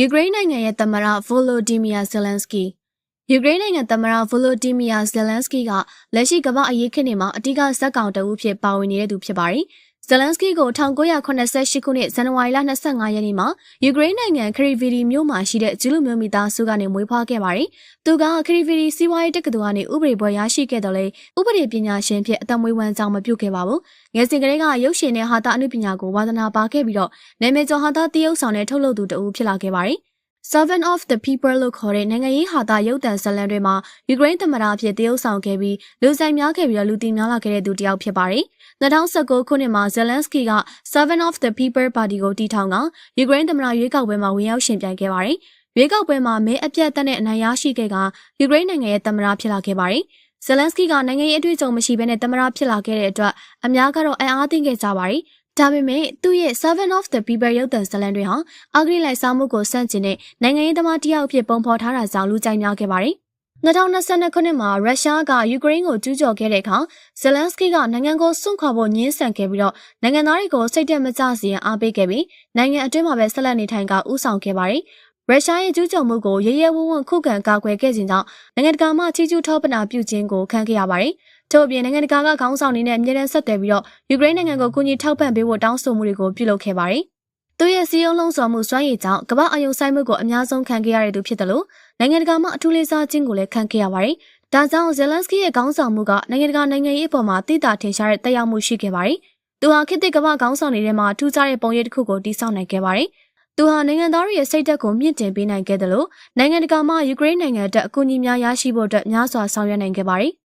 ယူကရိန်းနိုင်ငံရဲ့သမ္မတဗိုလိုဒီမီယာဇယ်လန်စကီယူကရိန်းနိုင်ငံသမ္မတဗိုလိုဒီမီယာဇယ်လန်စကီကလက်ရှိကမ္ဘာအရေးခေတ်နေမှာအဓိကဇက်ကောင်တအုပ်ဖြစ်ပါဝင်နေတဲ့သူဖြစ်ပါတယ်။ ဇယ်လန်စကီကို1988ခုနှစ်ဇန်နဝါရီလ25ရက်နေ့မှာယူကရိန်းနိုင်ငံခရီဗီဒီမြို့မှာရှိတဲ့ဂျူလူမျိုးမိသားစုကနေမွေးဖွားခဲ့ပါတယ်။သူကခရီဗီဒီစီးပွားရေးတက္ကသိုလ်ကနေဥပဒေဘွဲ့ရရှိခဲ့တယ်လေဥပဒေပညာရှင်ဖြစ်အသက်မွေးဝမ်းကြောင်းမပြုတ်ခဲ့ပါဘူး။ငယ်စဉ်ကလေးကရုပ်ရှင်နဲ့ဟာတာအနုပညာကိုဝါသနာပါခဲ့ပြီးတော့နာမည်ကျော်ဟာတာတရုပ်ဆောင်နဲ့ထုတ်လုပ်သူတအုပ်ဖြစ်လာခဲ့ပါတယ်။ Servant of the People လို့ခေါ်တဲ့နိုင်ငံရေးဟာတာရုပ်သံဇာတ်လမ်းတွေမှာယူကရိန်းသမ္မတအဖြစ်တရုပ်ဆောင်ခဲ့ပြီးလူဆိုင်များခဲ့ပြီးတော့လူသိများလာခဲ့တဲ့သူတစ်ယောက်ဖြစ်ပါတယ်။2019ခုနှစ်မှာ Zelensky က Servant of the People Party ကိုတည်ထောင်ကယူကရိန်းသမ္မတရွေးကောက်ပွဲမှာဝင်ရောက်ရှင်ပြိုင်ခဲ့ပါတယ်။ရွေးကောက်ပွဲမှာမဲအပြတ်တက်တဲ့အနိုင်ရရှိခဲ့ကယူကရိန်းနိုင်ငံရဲ့သမ္မတဖြစ်လာခဲ့ပါတယ်။ Zelensky ကနိုင်ငံရေးအတွေ့အကြုံမရှိဘဲနဲ့သမ္မတဖြစ်လာခဲ့တဲ့အတွက်အများကတော့အံ့အားသင့်ခဲ့ကြပါတယ်။ ဒါပေမဲ့သူ့ရဲ့ Seven of the People ရုပ်သံဇာတ်လမ်းတွေဟာအဂရိလိုက်စားမှုကိုစန့်ကျင်တဲ့နိုင်ငံရေးသမားတစ်ယောက်အဖြစ်ပုံဖော်ထားတာကြောင့်လူကြိုက်များခဲ့ပါတယ်။2022ခုနှစ်မှာရုရှားကယူကရိန်းကိုကျူးကျော်ခဲ့တဲ့အခါဇယ်လန်စကီကနိုင်ငံကိုစွန့်ခွာဖို့ညှင်းဆန်ခဲ့ပြီးတော့နိုင်ငံသားတွေကိုစိတ်တက်မကြစေရန်အားပေးခဲ့ပြီးနိုင်ငံအတွင်းမှာပဲဆက်လက်နေထိုင်ကဥဆောင်ခဲ့ပါတယ်။ ရုရှားရဲ့ကျူးကျော်မှုကိုရရဲဝံ့ဝံ့ခုခံကာကွယ်ခဲ့ခြင်းကြောင့်နိုင်ငံတကာမှချီးကျူးထောပနာပြုခြင်းကိုခံခဲ့ရပါတယ်။ထို့အပြင်နိုင်ငံတကာကခေါင်းဆောင်တွေနဲ့အမြဲတမ်းဆက်သွယ်ပြီးတော့ယူကရိန်းနိုင်ငံကိုကူညီထောက်ပံ့ပေးဖို့တောင်းဆိုမှုတွေကိုပြုလုပ်ခဲ့ပါတယ်။သူရဲ့စီယုံလုံးစော်မှုစွမ်းရည်ကြောင့်ကမ္ဘာအယုံဆိုင်မှုကိုအများဆုံးခံခဲ့ရတဲ့သူဖြစ်တယ်လို့နိုင်ငံတကာမှအထူးလေးစားခြင်းကိုလည်းခံခဲ့ရပါတယ်။ဒါကြောင့်ဇယ်လန်စကီရဲ့ခေါင်းဆောင်မှုကနိုင်ငံတကာနိုင်ငံရေးအပေါ်မှာတည်တာထင်ရှားတဲ့တက်ရောက်မှုရှိခဲ့ပါတယ်။သူဟာခေတ်သစ်ကမ္ဘာခေါင်းဆောင်တွေထဲမှာထူးခြားတဲ့ပုံရိပ်တစ်ခုကိုတည်ဆောက်နိုင်ခဲ့ပါတယ်။ သူဟာနိုင်ငံသားတွေရဲ့စိတ်ဓာတ်ကိုမြင့်တင်ပေးနိုင်ခဲ့တယ်လို့နိုင်ငံတကာမှယူကရိန်းနိုင်ငံအတွက်အကူအညီများရရှိဖို့အတွက်များစွာဆောင်ရွက်နိုင်ခဲ့ပါတယ်။